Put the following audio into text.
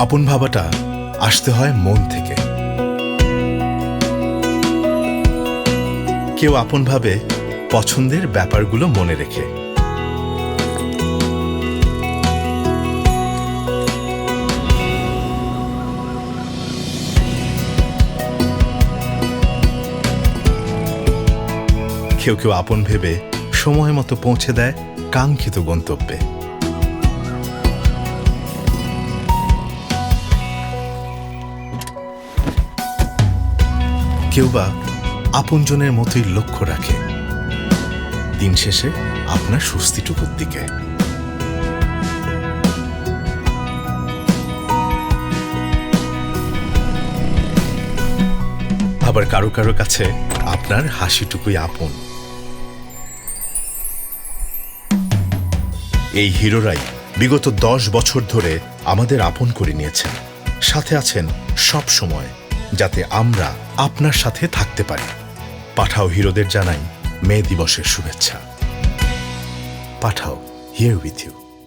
আপন ভাবাটা আসতে হয় মন থেকে। কেউ আপন ভাবে পছন্দের ব্যাপারগুলো মনে রেখে। কেউ কেউ আপন ভেবে সময় মতো পৌঁছে দেয় কাঙ্ক্ষিত গন্তব্যে। কেউ বা আপনজনের মতোই লক্ষ্য রাখে। দিন শেষে আপনার স্বস্তিটুকুর দিকে। আবার কারও কারও কাছে আপনার হাসিটুকুই আপন। এই হিরোরাই বিগত দশ বছর ধরে আমাদের আপন করে নিয়েছেন। সাথে আছেন সব সময় যাতে আমরা আপনার সাথে থাকতে পারি। পাঠাও হিরোদের জানাই মে দিবসের শুভেচ্ছা। পাঠাও হিয়ার উইথ ইউ